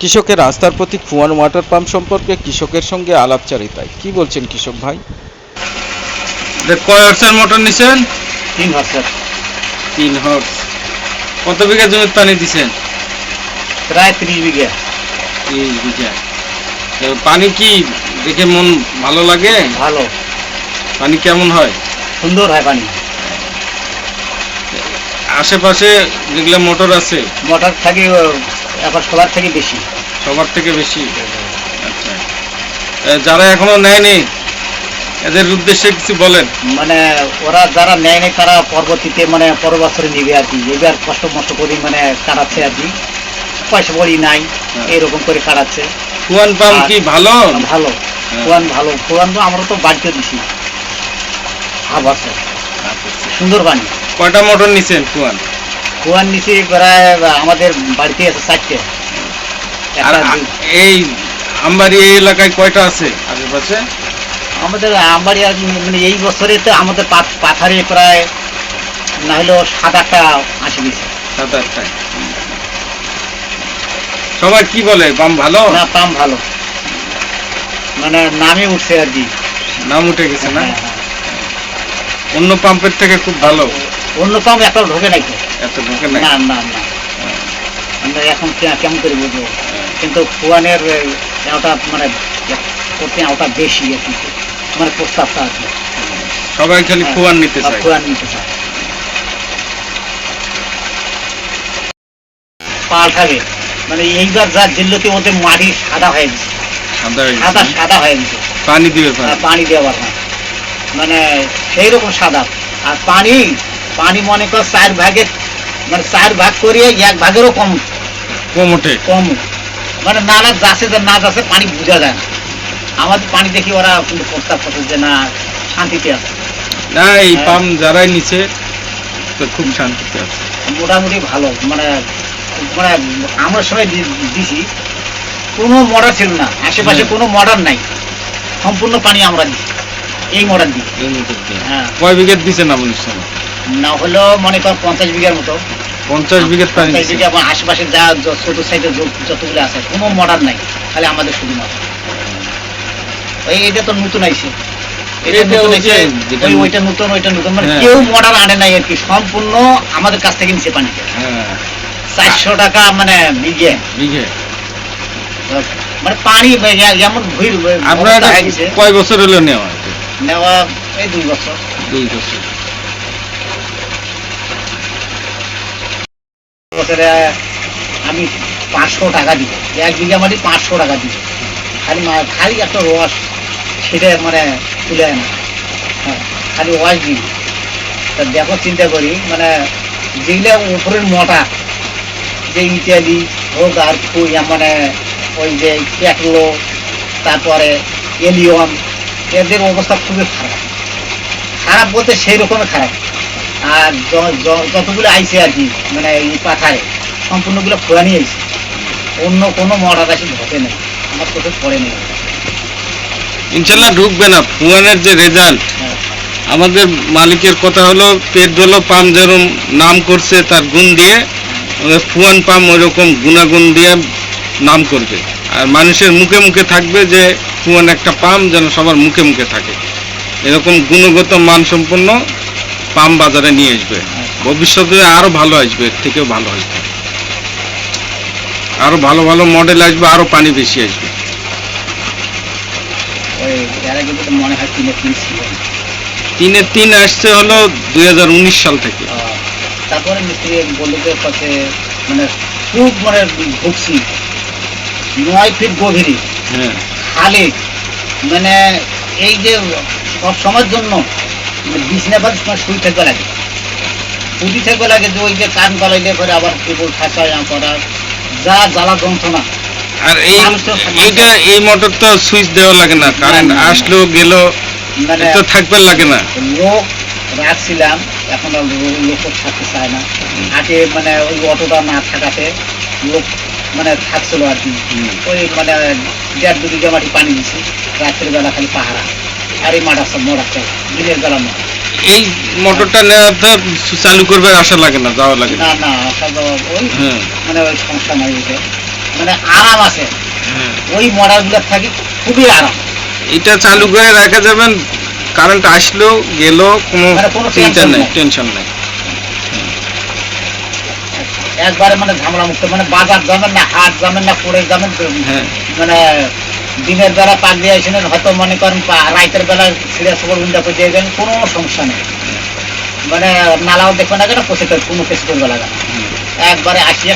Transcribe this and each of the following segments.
কৃষকের আস্থার প্রতীক Fuan water pump সম্পর্কে কৃষকের সঙ্গে আলাপচারিতায়। কি বলছেন কৃষক ভাই? কয় হর্সের মোটর নিছেন? তিন বছর তিন হর্স। কত বিঘা জমির পানি দিছেন? প্রায় ত্রিশ বিঘা। তিরিশ বিঘা। পানি কি দেখে মন ভালো লাগে? ভালো। পানি কেমন হয়? সুন্দর হয় পানি। আশেপাশে যেগুলো মোটর আছে? মোটর থেকে এখন সবার থেকে বেশি। সবার থেকে বেশি? আচ্ছা। যারা এখনও নেয়নি এদের উদ্দেশ্যে কিছু বলেন। মানে ওরা যারা নেয় নেই তারা পরবর্তীতে মানে পরের বছরে নিবে আর কি। এবার কষ্ট মষ্ট করে মানে কাটাচ্ছে আর কি। পয়সা বড়ি নাই হ্যাঁ। এরকম করে কাটাচ্ছে। কুয়ান পাম্প কি ভালো? ভালো। হ্যাঁ। কোয়ান ভালো। কোয়ান তো আমরা তো বাড়িতে দিছি। হাফ আছে। সুন্দর পানি কয়টা মোটর নিছেন কুয়ান? কোয়ান নিচে প্রায় আমাদের বাড়িতে আছে চারটে। এই আমবাড়ি এই এলাকায় কয়টা আছে আশেপাশে? আমাদের আমবাড়ি আর মানে এই বছরে তো আমাদের পাথ- পাথারে প্রায় না হলেও সাত আটটা আসে গেছে। সাত আটটায় সবাই কি বলে? পাম্প ভালো? না পাম্প ভালো। মানে নামে উঠছে আর কি। নাম উঠে গেছে না? হ্যাঁ, হ্যাঁ। অন্য পাম্পের থেকে খুব ভালো। অন্য পাম্প একটা ঢোকে নাই। এত ঢোকে নাই? না না না। আমরা এখন কেমন করে বুঝব কিন্তু ফুয়ানের ওটা মানে করতে ওটা বেশি কি মানে প্রস্তাবটা আছে। সবাই খালি হ্যাঁ, ফুয়ান নিতে চায়। ফুয়ান নিতে চায়। পাল্টাবে মানে এইবার যা জিল্লতে ওদের মাটি সাদা হয়ে গেছে। সাদা হয়ে সাদা গেছে। হয়ে গেছে। পানি দিবে আর পানি পানি দেওয়ার না মানে সেই রকম সাদা। আর পানি পানি মনে কর চার ভাগে মানে চার ভাগ করিয়ে এক ভাগেরও কম। কম ওঠে। কম। মানে নালা যাচ্ছে যে না যাচ্ছে পানি বোঝা যায় না। আমাদের পানি দেখি ওরা প্রস্তাব করছে যে না শান্তিতে আছে। না এই হ্যাঁ। পাম্প যারাই নিছে তো খুব শান্তিতে আছে। মোটামুটি ভালো। মানে মানে আমরা সবাই দিছি। কোনো মডার ছিল না। আশেপাশে কোনো মডার নাই। সম্পূর্ণ পানি আমরা দিই এই মডার দিই। হ্যাঁ। কয় বিঘের দিছেন আপনি সময় না হলেও মনে কর পঞ্চাশ বিঘার মতো। পঞ্চাশ পঞ্চাশ। বিঘা আশেপাশে যা সাইডে যতগুলো আছে কোনো মডার নাই। খালি আমাদের শুধু মডার ওই এটা তো নতুন আইছে। এটা এটা নতুন ওই যে আইছে, যেটা ওই ওইটা নতুন ওইটা নতুন। মানে। কেউ মডার আনে নাই আর কি। সম্পূর্ণ আমাদের কাছ থেকে নিচে পানিতে হ্যাঁ। চারশো টাকা মানে বিঘে। বিঘে। মানে পানি যেমন কয় বছর হলো নেওয়া? নেওয়া এই দুই বছর। দুই বছর। বছরে আমি পাঁচশো টাকা দিব। এক বিঘা মাটি পাঁচশো টাকা দিব। খালি খালি একটা রস, সেটা মানে তুলে না হ্যাঁ খালি ওয়াশ দিই। তা দেখো, চিন্তা করি মানে যেগুলো উপরের মোটা যে ইত্যাদি হোক আর খুই মানে ওই যে ক্যাটলো, তারপরে এলিয়ন, এদের অবস্থা খুবই খারাপ। খারাপ বলতে সেই রকমের খারাপ। আর যতগুলো আইছে আর কি মানে এই পাথারে সম্পূর্ণগুলো ফুরানি আইছে অন্য কোনো মরা গাছে ঢোকে নেই আমার চোখে পড়ে নেই। ইনশাল্লাহ ঢুকবে না ফুয়ানের যে রেজাল্ট হ্যাঁ। আমাদের মালিকের কথা হলো পেট হলো পাম যেরকম নাম করছে তার গুণ দিয়ে ফুয়ান পাম ওইরকম গুণাগুণ দিয়ে নাম করবে। আর মানুষের মুখে মুখে থাকবে যে ফুয়ান একটা পাম যেন সবার মুখে মুখে থাকে। এরকম গুণগত মানসম্পন্ন পাম বাজারে নিয়ে আসবে। ভবিষ্যতে আরও ভালো আসবে এর থেকেও ভালো আসবে। আরও ভালো ভালো মডেল আসবে আরও পানি বেশি আসবে। ওই যারা কিন্তু তো কিনে কিনছিল তিনের তিন আসছে হলো দুই হাজার উনিশ সাল থেকে। তারপরে মিস্ত্রি বন্ধুদের কাছে মানে খুব মানে ঢুকছি নয় ফিট গভীরে। হ্যাঁ। খালে। মানে এই যে সব সময়ের জন্য বিছনা সময় শুই থাকবে লাগে। শুই থাকবে লাগে যে ওই যে কান গলাইলে করে আবার কেবল করার যা জ্বালা যন্ত্রণা। আর এই। এইটা এই মোটর তো সুইচ দেওয়া লাগে না কারেন্ট। আসলো গেল মানে তো থাকবে লাগে না। লোক রাখছিলাম এখন আর লোক থাকতে চায় না। আগে মানে ওই অটোটা না থাকাতে লোক মানে থাকছিল আর কি। ওই মানে দেড় দু বিঘা মাটি পানি দিছি রাত্রের বেলা খালি পাহারা। এই মাঠ মোড় আছে দিনের বেলা নয় এই মোটরটা নেওয়াতে চালু করবে আশা লাগে না যাওয়া লাগে না। না আসা যাওয়া ওই হ্যাঁ। মানে ওই সমস্যা নাই মানে আরাম আছে। হ্যাঁ। ওই মডেলগুলোর থাকি খুবই আরাম। এটা চালু করে রাখা যাবেন কারেন্ট আসলো গেল কোনো মানে চিন্তা নেই নাই। টেনশন নেই। একবারে মানে ঝামেলা মুক্ত মানে বাজার যাবেন না হাট যাবেন না পড়ে যাবেন হ্যাঁ। মানে দিনের বেলা পাক দিয়ে আসেন হয়তো মনে করেন রাতের বেলা সিরিয়াস সবর উন্ডা করে দিয়ে গেলেন কোনো সমস্যা নেই। মানে নালাও দেখবে না কেন, পচে কোনো কিছু করবে লাগে একবারে আসিয়া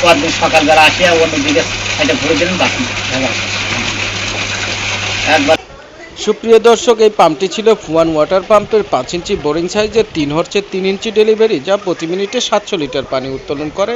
পরদিন সকালবেলা আসিয়া অন্য দিকে সাইডে ঘুরে দিলেন বাকি একবার সুপ্রিয় দর্শক, এই পাম্পটি ছিল ফুয়ান ওয়াটার পাম্পের পাঁচ ইঞ্চি বোরিং সাইজের তিন হর্চের তিন ইঞ্চি ডেলিভারি, যা প্রতি মিনিটে সাতশো লিটার পানি উত্তোলন করে।